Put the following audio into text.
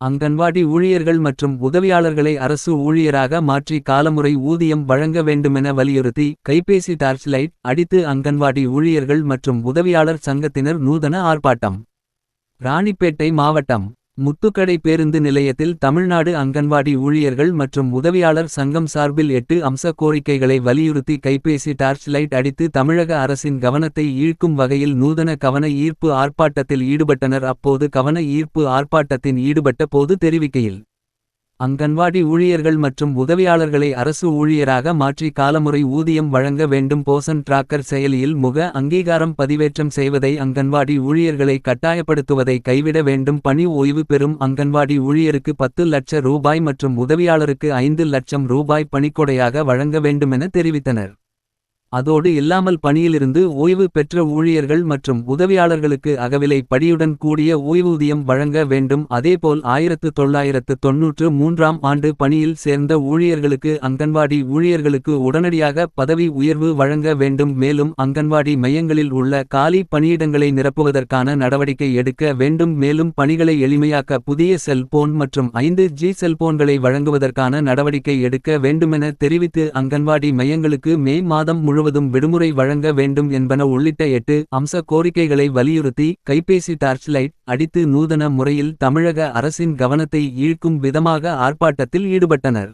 அங்கன்வாடி ஊழியர்கள் மற்றும் உதவியாளர்களை அரசு ஊழியராக மாற்றி காலமுறை ஊதியம் வழங்க வேண்டுமென வலியுறுத்தி கைபேசி டார்ச் லைட் அடித்து அங்கன்வாடி ஊழியர்கள் மற்றும் உதவியாளர் சங்கத்தினர் நூதன ஆர்ப்பாட்டம். ராணிப்பேட்டை மாவட்டம். முத்துக்கடை பேருந்து நிலையத்தில் தமிழ்நாடு அங்கன்வாடி ஊழியர்கள் மற்றும் உதவியாளர் சங்கம் சார்பில் எட்டு அம்ச கோரிக்கைகளை வலியுறுத்தி கைபேசி டார்ச் லைட் அடித்து தமிழக அரசின் கவனத்தை ஈர்க்கும் வகையில் நூதன கவன ஈர்ப்பு ஆர்ப்பாட்டத்தில் ஈடுபட்டனர். அப்போது கவன ஈர்ப்பு ஆர்ப்பாட்டத்தின் ஈடுபட்ட போது தெரிவிக்கையில் அங்கன்வாடி ஊழியர்கள் மற்றும் உதவியாளர்களை அரசு ஊழியராக மாற்றி காலமுறை ஊதியம் வழங்க வேண்டும். போசன் டிராக்கர் செயலியில் முக அங்கீகாரம் பதிவேற்றம் செய்வதை அங்கன்வாடி ஊழியர்களை கட்டாயப்படுத்துவதை கைவிட வேண்டும். பணி ஓய்வு பெறும் அங்கன்வாடி ஊழியருக்கு பத்து லட்ச ரூபாய் மற்றும் உதவியாளருக்கு ஐந்து லட்சம் ரூபாய் பணிக்கொடையாக வழங்க வேண்டுமென தெரிவித்தனர். அதோடு இல்லாமல் பணியிலிருந்து ஓய்வு பெற்ற ஊழியர்கள் மற்றும் உதவியாளர்களுக்கு அகவிலை படியுடன் கூடிய ஓய்வூதியம் வழங்க வேண்டும். அதேபோல் ஆயிரத்து தொள்ளாயிரத்து தொன்னூற்று மூன்றாம் ஆண்டு பணியில் சேர்ந்த ஊழியர்களுக்கு அங்கன்வாடி ஊழியர்களுக்கு உடனடியாக பதவி உயர்வு வழங்க வேண்டும். மேலும் அங்கன்வாடி மையங்களில் உள்ள காலி பணியிடங்களை நிரப்புவதற்கான நடவடிக்கை எடுக்க வேண்டும். மேலும் பணிகளை எளிமையாக்க புதிய செல்போன் மற்றும் ஐந்து ஜி செல்போன்களை வழங்குவதற்கான நடவடிக்கை எடுக்க வேண்டுமென தெரிவித்து அங்கன்வாடி மையங்களுக்கு மே மாதம் முழுவதும் விடுமுறை வழங்க வேண்டும் என்பன உள்ளிட்ட எட்டு அம்ச கோரிக்கைகளை வலியுறுத்தி கைபேசி டார்ச் லைட் அடித்து நூதன முறையில் தமிழக அரசின் கவனத்தை ஈழ்க்கும் விதமாக ஆர்ப்பாட்டத்தில் ஈடுபட்டனர்.